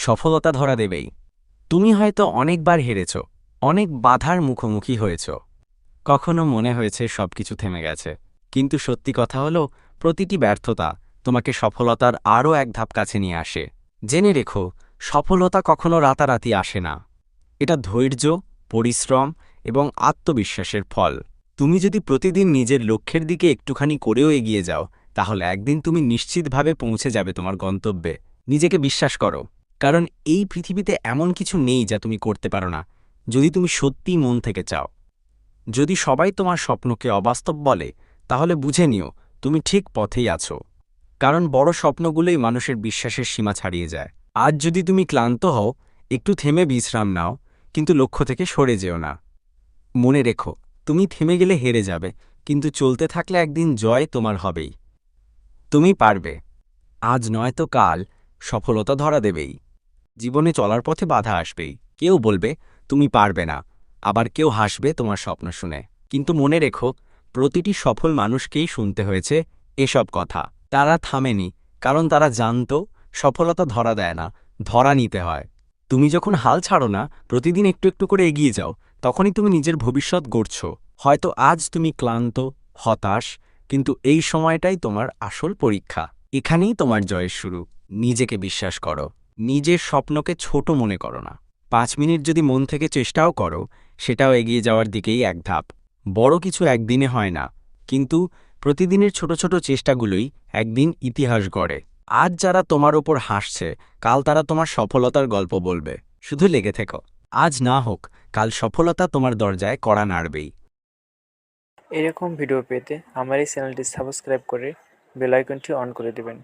সফলতা ধরা দেবেই। তুমি হয়তো অনেকবার হেরেছ, অনেক বাধার মুখোমুখি হয়েছ। কখনো মনে হয়েছে সবকিছু থেমে গেছে, কিন্তু সত্যি কথা হলো, প্রতিটি ব্যর্থতা তোমাকে সফলতার আরও এক ধাপ কাছে নিয়ে আসে। জেনে রেখো, সফলতা কখনো রাতারাতি আসে না। এটা ধৈর্য, পরিশ্রম এবং আত্মবিশ্বাসের ফল। তুমি যদি প্রতিদিন নিজের লক্ষ্যের দিকে একটুখানি করেও এগিয়ে যাও, তাহলে একদিন তুমি নিশ্চিতভাবে পৌঁছে যাবে তোমার গন্তব্যে। নিজেকে বিশ্বাস করো। কারণ এই পৃথিবীতে এমন কিছু নেই যা তুমি করতে পারো না, যদি তুমি সত্যিই মন থেকে চাও। যদি সবাই তোমার স্বপ্নকে অবাস্তব বলে, তাহলে বুঝে নিও, তুমি ঠিক পথেই আছো। কারণ বড় স্বপ্নগুলোই মানুষের বিশ্বাসের সীমা ছাড়িয়ে যায়। আজ যদি তুমি ক্লান্ত হও, একটু থেমে বিশ্রাম নাও, কিন্তু লক্ষ্য থেকে সরে যেও না। মনে রেখো, তুমি থেমে গেলে হেরে যাবে, কিন্তু চলতে থাকলে একদিন জয় তোমার হবেই। তুমি পারবে। আজ নয়তো কাল সফলতা ধরা দেবেই। জীবনে চলার পথে বাধা আসবেই। কেউ বলবে, তুমি পারবে না। আবার কেউ হাসবে, তোমার স্বপ্ন শুনে। কিন্তু মনে রেখো, প্রতিটি সফল মানুষকেই শুনতে হয়েছে এসব কথা। তারা থামেনি, কারণ তারা জানত, সফলতা ধরা দেয় না, ধরা নিতে হয়। তুমি যখন হাল ছাড়ো না, প্রতিদিন একটু একটু করে এগিয়ে যাও, তখনই তুমি নিজের ভবিষ্যৎ গড়ছ। হয়তো আজ তুমি ক্লান্ত, হতাশ, কিন্তু এই সময়টাই তোমার আসল পরীক্ষা। এখানেই তোমার জয়ের শুরু। নিজেকে বিশ্বাস করো। নিজের স্বপ্নকে ছোট মনে করো না। পাঁচ মিনিট যদি মন থেকে চেষ্টাও করো, সেটাও এগিয়ে যাওয়ার দিকেই এক ধাপ। বড় কিছু একদিনে হয় না, কিন্তু প্রতিদিনের ছোট ছোট চেষ্টাগুলোই একদিন ইতিহাস গড়ে। আজ যারা তোমার ওপর হাসছে, কাল তারা তোমার সফলতার গল্প বলবে। শুধু লেগে থেকো। আজ না হোক, কাল সফলতা তোমার দরজায় কড়া নাড়বেই। এরকম ভিডিও পেতে আমার এই চ্যানেলটি সাবস্ক্রাইব করে বেল আইকনটি অন করে দেবেন।